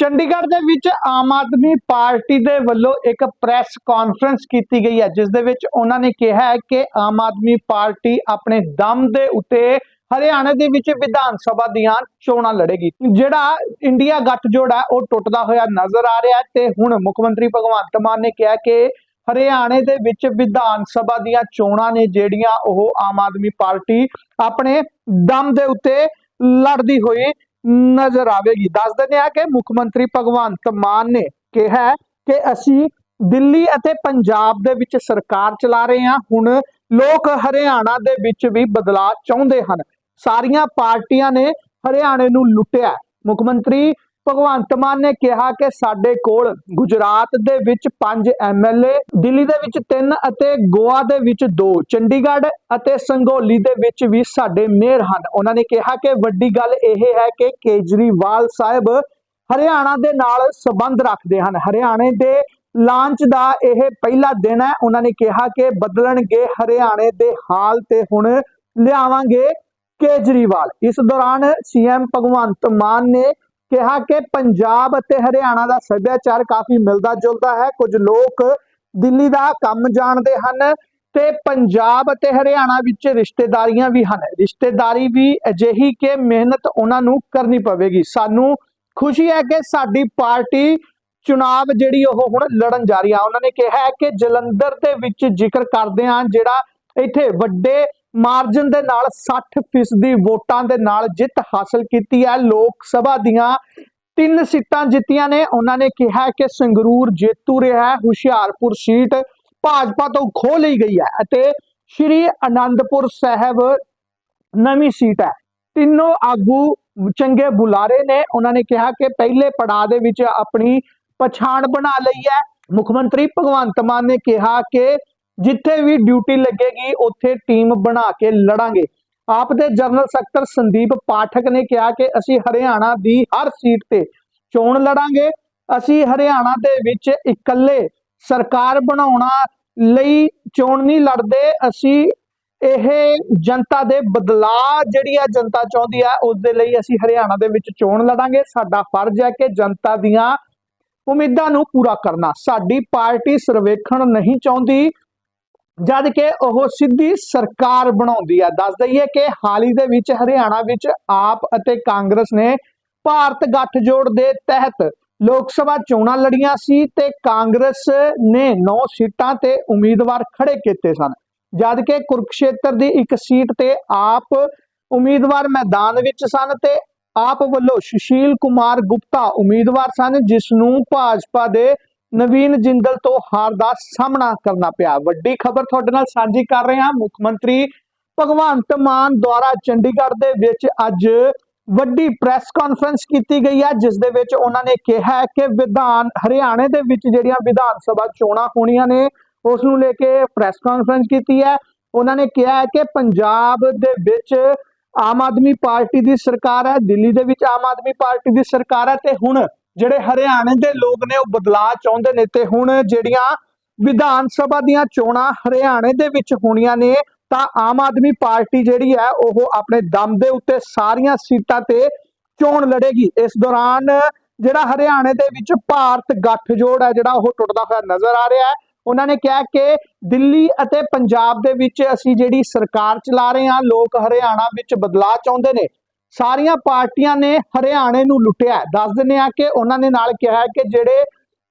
ਚੰਡੀਗੜ੍ਹ ਦੇ ਵਿੱਚ ਆਮ ਆਦਮੀ ਪਾਰਟੀ ਦੇ ਵੱਲੋਂ ਇੱਕ ਪ੍ਰੈਸ ਕਾਨਫਰੰਸ ਕੀਤੀ ਗਈ ਹੈ, ਜਿਸ ਦੇ ਵਿੱਚ ਉਹਨਾਂ ਨੇ ਕਿਹਾ ਹੈ ਕਿ ਆਮ ਆਦਮੀ ਪਾਰਟੀ ਆਪਣੇ ਦਮ ਦੇ ਉੱਤੇ ਹਰਿਆਣਾ ਦੇ ਵਿੱਚ ਵਿਧਾਨ ਸਭਾ ਦੀਆਂ ਚੋਣਾਂ ਲੜੇਗੀ। ਜਿਹੜਾ ਇੰਡੀਆ ਗੱਠਜੋੜ ਹੈ, ਉਹ ਟੁੱਟਦਾ ਹੋਇਆ ਨਜ਼ਰ ਆ ਰਿਹਾ ਤੇ ਹੁਣ ਮੁੱਖ ਮੰਤਰੀ ਭਗਵੰਤ ਮਾਨ ਨੇ ਕਿਹਾ ਕਿ ਹਰਿਆਣੇ ਦੇ ਵਿੱਚ ਵਿਧਾਨ ਸਭਾ ਦੀਆਂ ਚੋਣਾਂ ਨੇ ਜਿਹੜੀਆਂ ਉਹ ਆਮ ਆਦਮੀ ਪਾਰਟੀ ਆਪਣੇ ਦਮ ਦੇ ਉੱਤੇ ਲੜਦੀ ਹੋਈ ਨਜ਼ਰ ਆਵੇਗੀ। ਦੱਸ ਦਿੰਦੇ ਆ ਕਿ ਮੁੱਖ ਮੰਤਰੀ ਭਗਵੰਤ ਮਾਨ ਨੇ ਕਿਹਾ ਕਿ ਅਸੀਂ ਦਿੱਲੀ ਅਤੇ ਪੰਜਾਬ ਦੇ ਵਿੱਚ ਸਰਕਾਰ ਚਲਾ ਰਹੇ ਹਾਂ। ਹੁਣ ਲੋਕ ਹਰਿਆਣਾ ਦੇ ਵਿੱਚ ਵੀ ਬਦਲਾਅ ਚਾਹੁੰਦੇ ਹਨ। ਸਾਰੀਆਂ ਪਾਰਟੀਆਂ ਨੇ ਹਰਿਆਣੇ ਨੂੰ ਲੁੱਟਿਆ। ਮੁੱਖ ਮੰਤਰੀ ਭਗਵੰਤ ਮਾਨ ਨੇ ਕਿਹਾ ਕਿ ਸਾਡੇ ਕੋਲ ਗੁਜਰਾਤ ਦੇ ਵਿੱਚ 5 ਐਮਐਲਏ ਦਿੱਲੀ ਦੇ ਵਿੱਚ 3 ਅਤੇ ਗੋਆ ਦੇ ਵਿੱਚ 2 ਚੰਡੀਗੜ੍ਹ ਅਤੇ ਸੰਗੋਲੀ ਦੇ ਵਿੱਚ ਵੀ ਸਾਡੇ ਮੇਅਰ ਹਨ। ਉਹਨਾਂ ਨੇ ਕਿਹਾ ਕਿ ਵੱਡੀ ਗੱਲ ਇਹ ਹੈ ਕਿ ਕੇਜਰੀਵਾਲ ਸਾਹਿਬ ਹਰਿਆਣਾ ਦੇ ਨਾਲ ਸੰਬੰਧ ਰੱਖਦੇ ਹਨ। ਹਰਿਆਣੇ ਦੇ ਲਾਂਚ ਦਾ ਇਹ ਪਹਿਲਾ ਦਿਨ ਹੈ। ਉਹਨਾਂ ਨੇ ਕਿਹਾ ਕਿ ਬਦਲਣਗੇ ਹਰਿਆਣੇ ਦੇ ਹਾਲ ਤੇ ਹੁਣ ਲਿਆਵਾਂਗੇ ਕੇਜਰੀਵਾਲ। ਇਸ ਦੌਰਾਨ ਸੀਐਮ ਭਗਵੰਤ ਮਾਨ ਨੇ ਕਿਹਾ ਕਿ ਪੰਜਾਬ ਅਤੇ ਹਰਿਆਣਾ ਦਾ ਸੱਭਿਆਚਾਰ ਕਾਫੀ ਮਿਲਦਾ ਜੁਲਦਾ ਹੈ। ਕੁਝ ਲੋਕ ਦਿੱਲੀ ਦਾ ਕੰਮ ਜਾਣਦੇ ਹਨ ਤੇ ਪੰਜਾਬ ਅਤੇ ਹਰਿਆਣਾ ਵਿੱਚ ਰਿਸ਼ਤੇਦਾਰੀਆਂ ਵੀ ਹਨ। ਰਿਸ਼ਤੇਦਾਰੀ ਵੀ ਅਜਿਹੀ ਕਿ ਮਿਹਨਤ ਉਹਨਾਂ ਨੂੰ ਕਰਨੀ ਪਵੇਗੀ। ਸਾਨੂੰ ਖੁਸ਼ੀ ਹੈ ਕਿ ਸਾਡੀ ਪਾਰਟੀ ਚੁਣਾਵ ਜਿਹੜੀ ਉਹ ਹੁਣ ਲੜਨ ਜਾ ਰਹੀ ਆ। ਉਹਨਾਂ ਨੇ ਕਿਹਾ ਹੈ ਕਿ ਜਲੰਧਰ ਦੇ ਵਿੱਚ ਜ਼ਿਕਰ ਕਰਦੇ ਆ ਜਿਹੜਾ ਇੱਥੇ ਵੱਡੇ ਮਾਰਜਨ ਦੇ ਨਾਲ 60% ਦੀ ਵੋਟਾਂ ਦੇ ਨਾਲ ਜਿੱਤ ਹਾਸਲ ਕੀਤੀ ਹੈ। ਲੋਕ ਸਭਾ ਦੀਆਂ ਤਿੰਨ ਸੀਟਾਂ ਜਿੱਤੀਆਂ ਨੇ। ਉਹਨਾਂ ਨੇ ਕਿਹਾ ਕਿ ਸੰਗਰੂਰ ਜੇਤੂ ਰਿਹਾ ਹੈ। ਹੁਸ਼ਿਆਰਪੁਰ ਸੀਟ ਭਾਜਪਾ ਤੋਂ ਖੋ ਲਈ ਗਈ ਹੈ ਅਤੇ ਸ਼੍ਰੀ ਅਨੰਦਪੁਰ ਸਾਹਿਬ ਨਵੀਂ ਸੀਟ ਹੈ। ਤਿੰਨੋਂ ਆਗੂ ਚੰਗੇ ਬੁਲਾਰੇ ਨੇ। ਉਹਨਾਂ ਨੇ ਕਿਹਾ ਕਿ ਪਹਿਲੇ ਪੜਾਅ ਦੇ ਵਿੱਚ ਆਪਣੀ ਪਛਾਣ ਬਣਾ ਲਈ ਹੈ। ਮੁੱਖ ਮੰਤਰੀ ਭਗਵੰਤ ਮਾਨ ਨੇ ਕਿਹਾ ਕਿ ਜਿੱਥੇ ਵੀ ਡਿਊਟੀ ਲੱਗੇਗੀ, ਉੱਥੇ ਟੀਮ ਬਣਾ ਕੇ ਲੜਾਂਗੇ। ਆਪ ਦੇ ਜਨਰਲ ਸਕੱਤਰ ਸੰਦੀਪ ਪਾਠਕ ਨੇ ਕਿਹਾ ਕਿ ਅਸੀਂ ਹਰਿਆਣਾ ਦੀ ਹਰ ਸੀਟ ਤੇ ਚੋਣ ਲੜਾਂਗੇ। ਅਸੀਂ ਹਰਿਆਣਾ ਦੇ ਵਿੱਚ ਇਕੱਲੇ ਸਰਕਾਰ ਬਣਾਉਣਾ ਲਈ ਚੋਣ ਨਹੀਂ ਲੜਦੇ। ਅਸੀਂ ਇਹ ਜਨਤਾ ਦੇ ਬਦਲਾਅ ਜਿਹੜੀ ਆ ਜਨਤਾ ਚਾਹੁੰਦੀ ਆ ਉਸ ਦੇ ਲਈ ਅਸੀਂ ਹਰਿਆਣਾ ਦੇ ਵਿੱਚ ਚੋਣ ਲੜਾਂਗੇ। ਸਾਡਾ ਫਰਜ਼ ਹੈ ਕਿ ਜਨਤਾ ਦੀਆਂ ਉਮੀਦਾਂ ਨੂੰ ਪੂਰਾ ਕਰਨਾ। ਸਾਡੀ ਪਾਰਟੀ ਸਰਵੇਖਣ ਨਹੀਂ ਚਾਹੁੰਦੀ। ਜਦ ਕਿ ਉਹ ਸਿੱਧੀ ਸਰਕਾਰ ਬਣਾਉਂਦੀ ਹੈ ਦੱਸ ਦਈਏ ਕਿ ਹਾਲ ਦੇ ਵਿੱਚ ਹਰਿਆਣਾ ਵਿੱਚ ਆਪ ਅਤੇ ਕਾਂਗਰਸ ਨੇ ਭਾਰਤ ਗੱਠਜੋੜ ਦੇ ਤਹਿਤ ਲੋਕ ਸਭਾ ਚੋਣਾਂ ਲੜੀਆਂ ਸੀ ਤੇ ਕਾਂਗਰਸ ਨੇ 9 ਸੀਟਾਂ ਤੇ ਉਮੀਦਵਾਰ ਖੜੇ ਕੀਤੇ ਸਨ। ਜਦ ਕਿ ਕੁਰਕਸ਼ੇਤਰ ਦੀ ਇੱਕ ਸੀਟ ਤੇ ਆਪ ਉਮੀਦਵਾਰ ਮੈਦਾਨ ਵਿੱਚ ਸਨ ਤੇ ਆਪ ਵੱਲੋਂ ਸੁਸ਼ੀਲ ਕੁਮਾਰ ਗੁਪਤਾ ਉਮੀਦਵਾਰ ਸਨ ਜਿਸ ਨੂੰ ਭਾਜਪਾ ਦੇ ਨਵੀਨ ਜਿੰਦਲ ਤੋਂ ਹਾਰ ਦਾ ਸਾਹਮਣਾ ਕਰਨਾ ਪਿਆ। ਵੱਡੀ ਖਬਰ ਤੁਹਾਡੇ ਨਾਲ ਸਾਂਝੀ ਕਰ ਰਹੇ ਹਾਂ। ਮੁੱਖ ਮੰਤਰੀ ਭਗਵੰਤ ਮਾਨ ਦੁਆਰਾ ਚੰਡੀਗੜ੍ਹ ਦੇ ਵਿੱਚ ਅੱਜ ਵੱਡੀ ਪ੍ਰੈਸ ਕਾਨਫਰੰਸ ਕੀਤੀ ਗਈ ਹੈ, ਜਿਸ ਦੇ ਵਿੱਚ ਉਹਨਾਂ ਨੇ ਕਿਹਾ ਕਿ ਵਿਧਾਨ ਹਰਿਆਣੇ ਦੇ ਵਿੱਚ ਜਿਹੜੀਆਂ ਵਿਧਾਨ ਸਭਾ ਚੋਣਾਂ ਹੋਣੀਆਂ ਨੇ, ਉਸ ਨੂੰ ਲੈ ਕੇ ਪ੍ਰੈਸ ਕਾਨਫਰੰਸ ਕੀਤੀ ਹੈ। ਉਹਨਾਂ ਨੇ ਕਿਹਾ ਹੈ ਕਿ ਪੰਜਾਬ ਦੇ ਵਿੱਚ ਆਮ ਆਦਮੀ ਪਾਰਟੀ ਦੀ ਸਰਕਾਰ ਹੈ, ਦਿੱਲੀ ਦੇ ਵਿੱਚ ਆਮ ਆਦਮੀ ਪਾਰਟੀ ਦੀ ਸਰਕਾਰ ਹੈ ਤੇ ਹੁਣ ਜਿਹੜੇ ਹਰਿਆਣੇ ਦੇ ਲੋਕ ਨੇ, ਉਹ ਬਦਲਾਅ ਚਾਹੁੰਦੇ ਨੇ ਤੇ ਹੁਣ ਜਿਹੜੀਆਂ ਵਿਧਾਨ ਸਭਾ ਦੀਆਂ ਚੋਣਾਂ ਹਰਿਆਣੇ ਦੇ ਵਿੱਚ ਹੋਣੀਆਂ ਨੇ, ਤਾਂ ਆਮ ਆਦਮੀ ਪਾਰਟੀ ਜਿਹੜੀ ਹੈ, ਉਹ ਆਪਣੇ ਦਮ ਦੇ ਉੱਤੇ ਸਾਰੀਆਂ ਸੀਟਾਂ ਤੇ ਚੋਣ ਲੜੇਗੀ। ਇਸ ਦੌਰਾਨ ਜਿਹੜਾ ਹਰਿਆਣੇ ਦੇ ਵਿੱਚ ਭਾਰਤ ਗੱਠਜੋੜ ਹੈ, ਜਿਹੜਾ ਉਹ ਟੁੱਟਦਾ ਹੋਇਆ ਨਜ਼ਰ ਆ ਰਿਹਾ ਹੈ। ਉਹਨਾਂ ਨੇ ਕਿਹਾ ਕਿ ਦਿੱਲੀ ਅਤੇ ਪੰਜਾਬ ਦੇ ਵਿੱਚ ਅਸੀਂ ਜਿਹੜੀ ਸਰਕਾਰ ਚਲਾ ਰਹੇ ਹਾਂ, ਲੋਕ ਹਰਿਆਣਾ ਵਿੱਚ ਬਦਲਾਅ ਚਾਹੁੰਦੇ ਨੇ। ਸਾਰੀਆਂ ਪਾਰਟੀਆਂ ਨੇ ਹਰਿਆਣੇ ਨੂੰ ਲੁੱਟਿਆ ਦੱਸ ਦਿੰਦੇ ਆ ਕਿ ਉਹਨਾਂ ਨੇ ਨਾਲ ਕਿਹਾ ਕਿ ਜਿਹੜੇ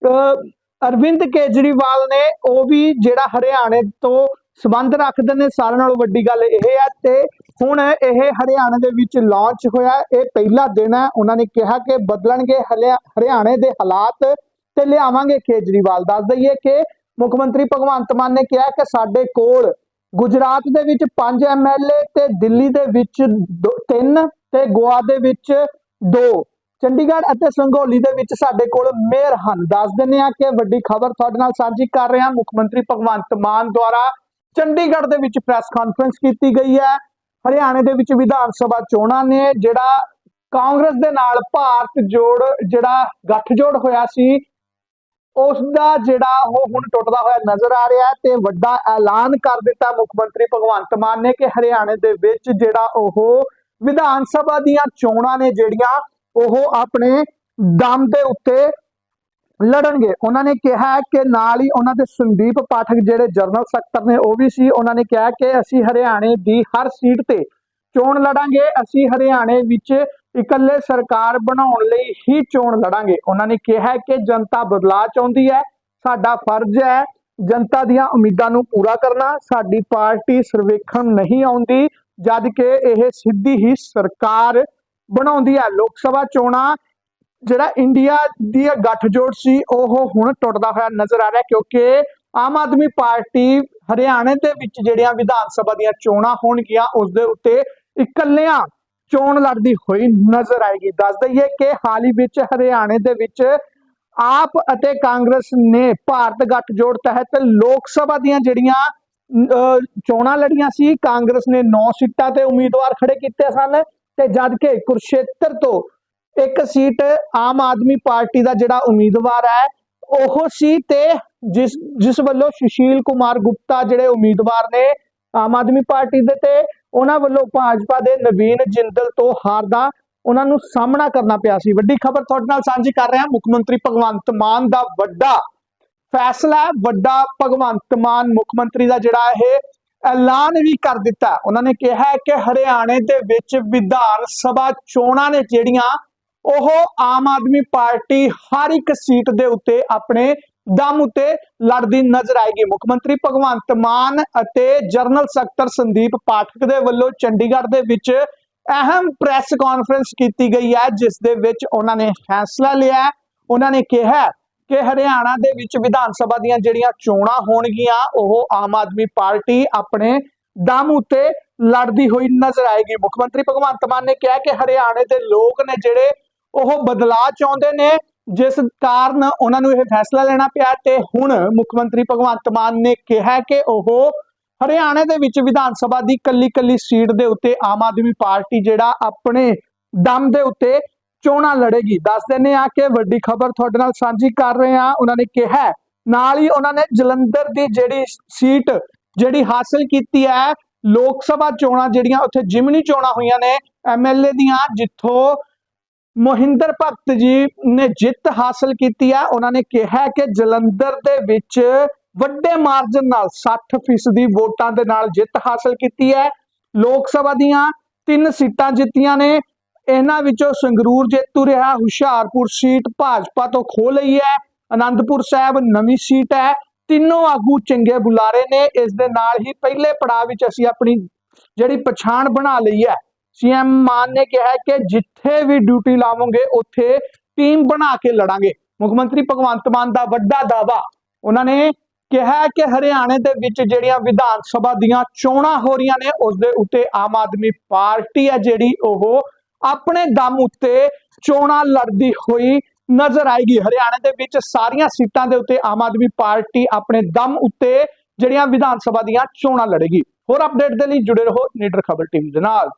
ਅਹ, ਅਰਵਿੰਦ ਕੇਜਰੀਵਾਲ ਨੇ ਉਹ ਵੀ ਜਿਹੜਾ ਹਰਿਆਣੇ ਤੋਂ ਸਬੰਧ ਰੱਖਦੇ ਨੇ ਸਾਰਿਆਂ ਨਾਲੋਂ ਵੱਡੀ ਗੱਲ ਇਹ ਹੈ ਤੇ ਹੁਣ ਇਹ ਹਰਿਆਣੇ ਦੇ ਵਿੱਚ ਲਾਂਚ ਹੋਇਆ ਇਹ ਪਹਿਲਾ ਦਿਨ ਹੈ। ਉਹਨਾਂ ਨੇ ਕਿਹਾ ਕਿ ਬਦਲਣਗੇ ਹਲਿਆ- ਹਰਿਆਣੇ ਦੇ ਹਾਲਾਤ ਤੇ ਲਿਆਵਾਂਗੇ ਕੇਜਰੀਵਾਲ। ਦੱਸ ਦਈਏ ਕਿ ਮੁੱਖ ਮੰਤਰੀ ਭਗਵੰਤ ਮਾਨ ਨੇ ਕਿਹਾ ਕਿ ਸਾਡੇ ਕੋਲ ਗੁਜਰਾਤ ਦੇ ਵਿੱਚ 5 ਐਮਐਲਏ ਤੇ ਦਿੱਲੀ ਦੇ ਵਿੱਚ 3 ਤੇ ਗੋਆ ਦੇ ਵਿੱਚ ਦੋ। ਚੰਡੀਗੜ੍ਹ ਅਤੇ ਸੰਗੋਲੀ ਦੇ ਵਿੱਚ ਸਾਡੇ ਕੋਲ ਮੇਅਰ ਹਨ। ਦੱਸ ਦਿੰਦੇ ਆ ਕਿ ਵੱਡੀ ਖਬਰ ਤੁਹਾਡੇ ਨਾਲ ਸਾਂਝੀ ਕਰ ਰਹੇ ਹਾਂ ਮੁੱਖ ਮੰਤਰੀ ਭਗਵੰਤ ਮਾਨ ਦੁਆਰਾ ਚੰਡੀਗੜ੍ਹ ਦੇ ਵਿੱਚ ਪ੍ਰੈਸ ਕਾਨਫਰੰਸ ਕੀਤੀ ਗਈ ਹੈ। ਹਰਿਆਣੇ ਦੇ ਵਿੱਚ ਵਿਧਾਨ ਸਭਾ ਚੋਣਾਂ ਨੇ, ਜਿਹੜਾ ਕਾਂਗਰਸ ਦੇ ਨਾਲ ਭਾਰਤ ਜੋੜ, ਜਿਹੜਾ ਗੱਠਜੋੜ ਹੋਇਆ ਸੀ ਉਸ ਦਾ ਜਿਹੜਾ ਉਹ ਹੁਣ ਟੁੱਟਦਾ ਹੋਇਆ ਨਜ਼ਰ ਆ ਰਿਹਾ ਤੇ ਵੱਡਾ ਐਲਾਨ ਕਰ ਦਿੱਤਾ ਮੁੱਖ ਮੰਤਰੀ ਭਗਵੰਤ ਮਾਨ ਨੇ ਕਿ ਹਰਿਆਣੇ ਦੇ ਵਿੱਚ ਜਿਹੜਾ ਉਹ ਵਿਧਾਨ ਸਭਾ ਦੀਆਂ ਚੋਣਾਂ ਨੇ ਜਿਹੜੀਆਂ ਉਹ ਆਪਣੇ ਦਮ ਦੇ ਉੱਤੇ ਲੜਨਗੇ। ਉਹਨਾਂ ਨੇ ਕਿਹਾ ਕਿ ਨਾਲ ਹੀ ਉਹਨਾਂ ਦੇ ਸੰਦੀਪ ਪਾਠਕ ਜਿਹੜੇ ਜਨਰਲ ਸਕੱਤਰ ਨੇ ਉਹ ਵੀ ਸੀ, ਉਹਨਾਂ ਨੇ ਕਿਹਾ ਕਿ ਅਸੀਂ ਹਰਿਆਣੇ ਦੀ ਹਰ ਸੀਟ ਤੇ ਚੋਣ ਲੜਾਂਗੇ। ਅਸੀਂ ਹਰਿਆਣੇ ਵਿੱਚ ਇਕੱਲੇ ਸਰਕਾਰ ਬਣਾਉਣ ਲਈ ਹੀ ਚੋਣ ਲੜਾਂਗੇ। ਉਹਨਾਂ ਨੇ ਕਿਹਾ ਕਿ ਜਨਤਾ ਬਦਲਾਅ ਚਾਹੁੰਦੀ ਹੈ, ਸਾਡਾ ਫਰਜ਼ ਹੈ ਜਨਤਾ ਦੀਆਂ ਉਮੀਦਾਂ ਨੂੰ ਪੂਰਾ ਕਰਨਾ। ਸਾਡੀ ਪਾਰਟੀ ਸਰਵੇਖਣ ਨਹੀਂ ਆਉਂਦੀ। ਜਦ ਕਿ ਇਹ ਸਿੱਧੀ ਹੀ ਸਰਕਾਰ ਬਣਾਉਂਦੀ ਹੈ। ਲੋਕ ਸਭਾ ਚੋਣਾਂ, ਜਿਹੜਾ ਇੰਡੀਆ ਦੀ ਗੱਠਜੋੜ ਸੀ, ਉਹ ਹੁਣ ਟੁੱਟਦਾ ਹੋਇਆ ਨਜ਼ਰ ਆ ਰਿਹਾ ਕਿਉਂਕਿ ਆਮ ਆਦਮੀ ਪਾਰਟੀ ਹਰਿਆਣੇ ਦੇ ਵਿੱਚ ਜਿਹੜੀਆਂ ਵਿਧਾਨ ਸਭਾ ਦੀਆਂ ਚੋਣਾਂ ਹੋਣਗੀਆਂ, ਉਸ ਦੇ ਉੱਤੇ ਇਕੱਲਿਆਂ ਚੋਣ ਲੜਦੀ ਹੋਈ ਨਜ਼ਰ ਆਏਗੀ। ਦੱਸ ਦਈਏ ਕਿ ਹਾਲ ਹੀ ਵਿੱਚ ਹਰਿਆਣੇ ਦੇ ਵਿੱਚ ਆਪ ਅਤੇ ਕਾਂਗਰਸ ਨੇ ਭਾਰਤ ਗੱਠਜੋੜ ਤਹਿਤ ਲੋਕ ਸਭਾ ਦੀਆਂ ਜਿਹੜੀਆਂ ਚੋਣਾਂ ਲੜੀਆਂ ਸੀ, ਕਾਂਗਰਸ ਨੇ 9 ਸੀਟਾਂ ਤੇ ਉਮੀਦਵਾਰ ਖੜੇ ਕੀਤੇ ਸਨ ਤੇ ਜਦ ਕਿ ਕੁਰਸ਼ੇਤਰ ਤੋਂ ਇੱਕ ਸੀਟ ਆਮ ਆਦਮੀ ਪਾਰਟੀ ਦਾ ਜਿਹੜਾ ਉਮੀਦਵਾਰ ਹੈ, ਉਹ ਸੀ ਤੇ ਜਿਸ ਜਿਸ ਵੱਲੋਂ ਸੁਸ਼ੀਲ ਕੁਮਾਰ ਗੁਪਤਾ ਜਿਹੜੇ ਉਮੀਦਵਾਰ ਨੇ ਆਮ ਆਦਮੀ ਪਾਰਟੀ ਦੇ ਤੇ, ਉਹਨਾਂ ਵੱਲੋਂ ਭਾਜਪਾ ਦੇ ਨਵੀਨ ਜਿੰਦਲ ਤੋਂ ਹਾਰ ਦਾ ਉਹਨਾਂ ਨੂੰ ਸਾਹਮਣਾ ਕਰਨਾ ਪਿਆ ਸੀ। ਵੱਡੀ ਖਬਰ ਤੁਹਾਡੇ ਨਾਲ ਸਾਂਝੀ ਕਰ ਰਿਹਾ ਮੁੱਖ ਮੰਤਰੀ ਭਗਵੰਤ ਮਾਨ ਦਾ ਵੱਡਾ ਫੈਸਲਾ ਵੱਡਾ ਭਗਵੰਤ ਮਾਨ ਮੁੱਖ ਮੰਤਰੀ ਦਾ ਜਿਹੜਾ ਇਹ ਐਲਾਨ ਵੀ ਕਰ ਦਿੱਤਾ। ਉਹਨਾਂ ਨੇ ਕਿਹਾ ਕਿ ਹਰਿਆਣੇ ਦੇ ਵਿੱਚ ਵਿਧਾਨ ਸਭਾ ਚੋਣਾਂ ਨੇ ਜਿਹੜੀਆਂ, ਉਹ ਆਮ ਆਦਮੀ ਪਾਰਟੀ ਹਰ ਇੱਕ ਸੀਟ ਦੇ ਉੱਤੇ ਆਪਣੇ ਦਮ ਉੱਤੇ ਲੜਦੀ ਨਜ਼ਰ ਆਏਗੀ। ਮੁੱਖ ਮੰਤਰੀ ਭਗਵੰਤ ਮਾਨ ਅਤੇ ਜਨਰਲ ਸਕੱਤਰ ਸੰਦੀਪ ਪਾਠਕ ਦੇ ਵੱਲੋਂ ਚੰਡੀਗੜ੍ਹ ਦੇ ਵਿੱਚ ਅਹਿਮ ਪ੍ਰੈਸ ਕਾਨਫਰੰਸ ਕੀਤੀ ਗਈ ਹੈ, ਜਿਸ ਦੇ ਵਿੱਚ ਉਹਨਾਂ ਨੇ ਫੈਸਲਾ ਲਿਆ ਉਹਨਾਂ ਨੇ ਕਿਹਾ ਕਿ ਹਰਿਆਣਾ ਦੇ ਵਿੱਚ ਵਿਧਾਨ ਸਭਾ ਦੀਆਂ ਜਿਹੜੀਆਂ ਚੋਣਾਂ ਹੋਣਗੀਆਂ, ਉਹ ਆਮ ਆਦਮੀ ਪਾਰਟੀ ਆਪਣੇ ਦਮ ਉੱਤੇ ਲੜਦੀ ਹੋਈ ਨਜ਼ਰ ਆਏਗੀ। ਮੁੱਖ ਮੰਤਰੀ ਭਗਵੰਤ ਮਾਨ ਨੇ ਕਿਹਾ ਕਿ ਹਰਿਆਣੇ ਦੇ ਲੋਕ ਨੇ ਜਿਹੜੇ ਉਹ ਬਦਲਾਅ ਚਾਹੁੰਦੇ ਨੇ, ਜਿਸ ਕਾਰਨ ਉਹਨਾਂ ਨੂੰ ਇਹ ਫੈਸਲਾ ਲੈਣਾ ਪਿਆ ਤੇ ਹੁਣ ਮੁੱਖ ਮੰਤਰੀ ਭਗਵੰਤ ਮਾਨ ਨੇ ਕਿਹਾ ਕਿ ਉਹ ਹਰਿਆਣੇ ਦੇ ਵਿੱਚ ਵਿਧਾਨ ਸਭਾ ਦੀ ਕੱਲੀ ਕੱਲੀ ਸੀਟ ਦੇ ਉੱਤੇ ਆਮ ਆਦਮੀ ਪਾਰਟੀ ਜਿਹੜਾ ਆਪਣੇ ਦਮ ਦੇ ਉੱਤੇ ਚੋਣਾਂ ਲੜੇਗੀ। ਦੱਸ ਦਿੰਦੇ ਆ ਕਿ ਵੱਡੀ ਖਬਰ ਤੁਹਾਡੇ ਨਾਲ ਸਾਂਝੀ ਕਰ ਰਹੇ ਆ ਉਹਨਾਂ ਨੇ ਕਿਹਾ ਨਾਲ ਹੀ ਉਹਨਾਂ ਨੇ ਜਲੰਧਰ ਦੀ ਜਿਹੜੀ ਸੀਟ ਜਿਹੜੀ ਹਾਸਲ ਕੀਤੀ ਹੈ, ਲੋਕ ਸਭਾ ਚੋਣਾਂ ਜਿਹੜੀਆਂ ਉੱਥੇ ਜਿਮਨੀ ਚੋਣਾਂ ਹੋਈਆਂ ਨੇ ਐਮਐਲਏ ਦੀਆਂ, ਜਿੱਥੋਂ ਮੋਹਿੰਦਰ ਭਗਤ ਜੀ ਨੇ ਜਿੱਤ ਹਾਸਲ ਕੀਤੀ ਹੈ, ਉਹਨਾਂ ਨੇ ਕਿਹਾ ਕਿ ਜਲੰਧਰ ਦੇ ਵਿੱਚ ਵੱਡੇ ਮਾਰਜਨ ਨਾਲ 60% ਦੀ ਵੋਟਾਂ ਦੇ ਨਾਲ ਜਿੱਤ ਹਾਸਲ ਕੀਤੀ ਹੈ। ਲੋਕ ਸਭਾ ਦੀਆਂ ਤਿੰਨ ਸੀਟਾਂ ਜਿੱਤੀਆਂ ਨੇ ਇਹਨਾਂ ਵਿੱਚੋਂ ਸੰਗਰੂਰ ਜੇਤੂ ਰਿਹਾ ਹੁਸ਼ਿਆਰਪੁਰ ਸੀਟ ਭਾਜਪਾ ਤੋਂ ਖੋ ਲਈ ਹੈ। ਆਨੰਦਪੁਰ ਸਾਹਿਬ ਨਵੀਂ ਸੀਟ ਹੈ। ਤਿੰਨੋਂ ਆਗੂ ਚੰਗੇ ਬੁਲਾਰੇ ਨੇ। ਇਸ ਦੇ ਨਾਲ ਹੀ ਪਹਿਲੇ ਪੜਾਅ ਵਿੱਚ ਅਸੀਂ ਆਪਣੀ ਜਿਹੜੀ ਪਛਾਣ ਬਣਾ ਲਈ ਹੈ। ਸੀਐਮ ਮਾਨ ਨੇ ਕਿਹਾ ਕਿ ਜਿੱਥੇ ਵੀ ਡਿਊਟੀ ਲਾਵਾਂਗੇ, ਉੱਥੇ ਟੀਮ ਬਣਾ ਕੇ ਲੜਾਂਗੇ। ਮੁੱਖ ਮੰਤਰੀ ਭਗਵੰਤ ਮਾਨ ਦਾ ਵੱਡਾ ਦਾਵਾ ਉਹਨਾਂ ਨੇ ਕਿਹਾ ਕਿ ਹਰਿਆਣੇ ਦੇ ਵਿੱਚ ਜਿਹੜੀਆਂ ਵਿਧਾਨ ਸਭਾ ਦੀਆਂ ਚੋਣਾਂ ਹੋ ਰਹੀਆਂ ਨੇ, ਉਸ ਦੇ ਉੱਤੇ ਆਮ ਆਦਮੀ ਪਾਰਟੀ ਹੈ ਜਿਹੜੀ ਉਹ ਆਪਣੇ ਦਮ ਉੱਤੇ ਚੋਣਾਂ ਲੜਦੀ ਹੋਈ ਨਜ਼ਰ ਆਏਗੀ। ਹਰਿਆਣਾ ਦੇ ਵਿੱਚ ਸਾਰੀਆਂ ਸੀਟਾਂ ਦੇ ਉੱਤੇ ਆਮ ਆਦਮੀ ਪਾਰਟੀ ਆਪਣੇ ਦਮ ਉੱਤੇ ਜਿਹੜੀਆਂ ਵਿਧਾਨ ਸਭਾ ਦੀਆਂ ਚੋਣਾਂ ਲੜੇਗੀ। ਹੋਰ ਅਪਡੇਟ ਦੇ ਲਈ ਜੁੜੇ ਰਹੋ ਨੀਡਰ ਖਬਰ ਟੀਮ ਦੇ ਨਾਲ।